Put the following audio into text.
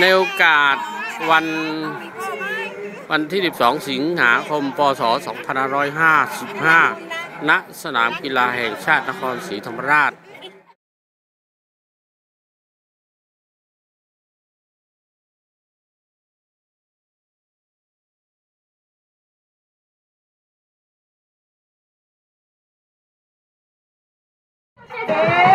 ในโอกาสวันวันที่ 12 สิงหาคม พศ 2555 ณ สนามกีฬาแห่งชาตินครศรีธรรมราชเ